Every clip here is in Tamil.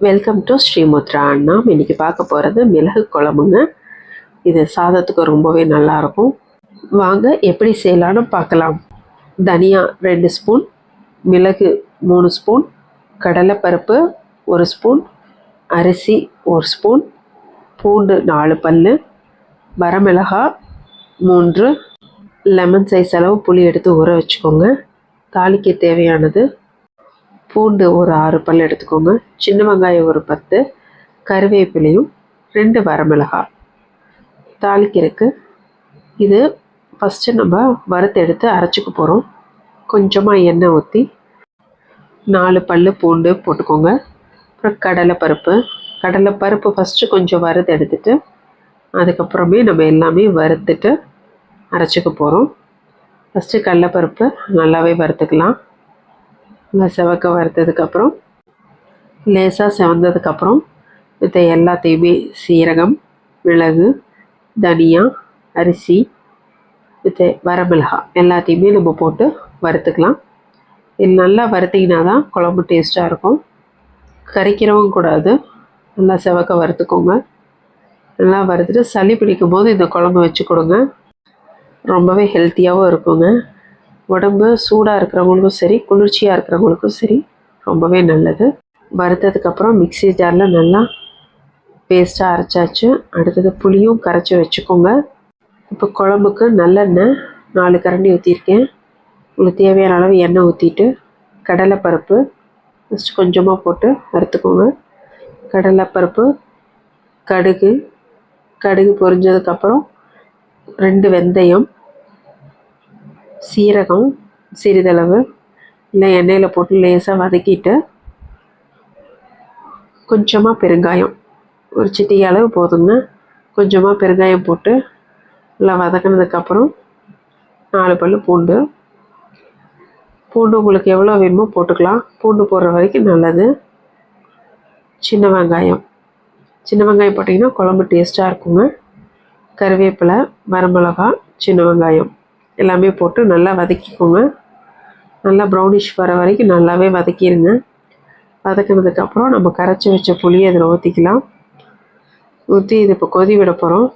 Welcome to ஸ்ரீமுத்ரா. நாம் இன்னைக்கு பார்க்க போகிறது மிளகு குழம்புங்க. இது சாதத்துக்கு ரொம்பவே நல்லாயிருக்கும். வாங்க எப்படி செய்யலான்னு பார்க்கலாம். தனியா ரெண்டு ஸ்பூன் மிளகு மூணு ஸ்பூன் கடலைப்பருப்பு ஒரு ஸ்பூன் அரிசி ஒரு ஸ்பூன் பூண்டு நாலு பல் வரமிளகா மூன்று லெமன் சைஸ் அளவு புளி எடுத்து ஊற வச்சுக்கோங்க. தாளிக்கு தேவையானது பூண்டு ஒரு ஆறு பல் எடுத்துக்கோங்க. சின்ன வெங்காயம் ஒரு பத்து. கருவேப்பிலையும் ரெண்டு வரமிளகாய். தாளிக்கிறதுக்கு இது ஃபஸ்ட்டு நம்ம வறுத்து எடுத்து அரைச்சிக்க போகிறோம் கொஞ்சமாக எண்ணெய் ஊற்றி நாலு பல் பூண்டு போட்டுக்கோங்க. அப்புறம் கடலைப்பருப்பு. கடலைப்பருப்பு ஃபஸ்ட்டு கொஞ்சம் வறுத்து எடுத்துட்டு அதுக்கப்புறமே நம்ம எல்லாமே வறுத்துட்டு அரைச்சிக்க போகிறோம் ஃபஸ்ட்டு கடலைப்பருப்பு நல்லாவே வறுத்துக்கலாம். நல்லா செவக்க வறுத்ததுக்கப்புறம் லேசாக செவந்ததுக்கப்புறம் இதை எல்லாத்தையுமே சீரகம் மிளகு தனியா அரிசி இது வரமிளகாய் எல்லாத்தையுமே நம்ம போட்டு வறுத்துக்கலாம். இது நல்லா வறுத்திங்கன்னா தான் குழம்பு டேஸ்ட்டாக இருக்கும். கறிக்கிறவும் கூடாது. நல்லா செவக்க வறுத்துக்கோங்க. நல்லா வறுத்துட்டு சளி பிடிக்கும் போது இந்த குழம்பு வச்சு கொடுங்க. ரொம்பவே ஹெல்த்தியாகவும் இருக்குங்க. உடம்பு சூடாக இருக்கிறவங்களுக்கும் சரி குளிர்ச்சியாக இருக்கிறவங்களுக்கும் சரி ரொம்பவே நல்லது. வறுத்ததுக்கப்புறம் மிக்ஸி ஜாரில் நல்லா பேஸ்ட்டாக அரைச்சாச்சு. அடுத்தது புளியும் கரைச்சி வச்சுக்கோங்க. இப்போ குழம்புக்கு நல்லெண்ணெய் நாலு கரண்டி ஊற்றிருக்கேன் உங்களுக்கு தேவையான அளவு எண்ணெய் ஊற்றிட்டு கடலைப்பருப்பு ஃபஸ்ட்டு கொஞ்சமாக போட்டு வறுத்துக்கோங்க. கடலைப்பருப்பு கடுகு கடுகு பொரிஞ்சதுக்கப்புறம் ரெண்டு வெந்தயம் சீரகம் சிறிதளவு இல்லை எண்ணெயில் போட்டு லேசாக வதக்கிட்டு கொஞ்சமாக பெருங்காயம். ஒரு சிட்டிகை அளவு போதுங்க கொஞ்சமாக பெருங்காயம் போட்டு நல்லா வதக்கினதுக்கப்புறம் நாலு பல் பூண்டு. பூண்டு உங்களுக்கு எவ்வளோ வேணுமோ போட்டுக்கலாம். பூண்டு போடுற வரைக்கும் நல்லது. சின்ன வெங்காயம். சின்ன வெங்காயம் போட்டிங்கன்னா குழம்பு டேஸ்ட்டாக இருக்குங்க. கருவேப்பிலை வரமிளகா சின்ன வெங்காயம். எல்லாமே போட்டு நல்லா வதக்கிக்கோங்க. நல்லா ப்ரௌனிஷ் வர வரைக்கும் நல்லாவே வதக்கிடுங்க வதக்கினதுக்கப்புறம் நம்ம கரைச்சி வச்ச புளியை அதில் ஊற்றிக்கலாம் ஊற்றி இது இப்போ கொதி விட போகிறோம்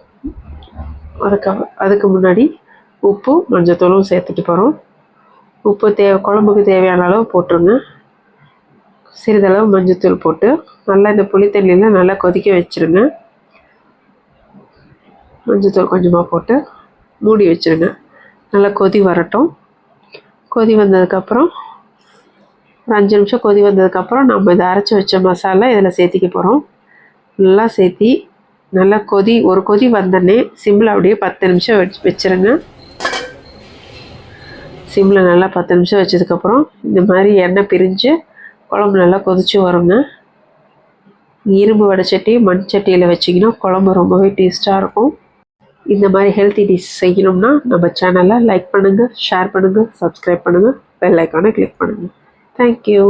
அதுக்கு அதுக்கு முன்னாடி உப்பு மஞ்சத்தூளும் சேர்த்துட்டு போகிறோம் உப்பு தேவை குழம்புக்கு தேவையான அளவு போட்டுருங்க. சிறிதளவு மஞ்சத்தூள் போட்டு நல்லா இந்த புளி தண்ணியில் நல்லா கொதிக்க வச்சுருங்க. மஞ்சத்தூள் கொஞ்சமாக போட்டு மூடி வச்சுருங்க. நல்லா கொதி வரட்டும். கொதி வந்ததுக்கப்புறம் ஒரு அஞ்சு நிமிஷம் கொதி வந்ததுக்கப்புறம் நம்ம இதை அரைச்சி வச்ச மசாலா இதில் சேர்த்திக்க போகிறோம் நல்லா சேர்த்தி நல்லா கொதி ஒரு கொதி வந்தோடனே சிம்மில் அப்படியே பத்து நிமிஷம் வச்சு வச்சுருங்க. சிம்மில் நல்லா பத்து நிமிஷம் வச்சதுக்கப்புறம் இந்த மாதிரி எண்ணெய் பிரிஞ்சு குழம்பு நல்லா கொதித்து வருங்க. இரும்பு வடைச்சட்டி மண் சட்டியில் வச்சிங்கன்னா குழம்பு ரொம்பவே டேஸ்ட்டாக இருக்கும். இந்த மாதிரி ஹெல்த்தி டிஷ் செய்யணும்னா நம்ம சேனலை லைக் பண்ணுங்கள் ஷேர் பண்ணுங்கள் சப்ஸ்கிரைப் பண்ணுங்கள் பெல் ஐக்கானை கிளிக் பண்ணுங்கள் தேங்க்யூ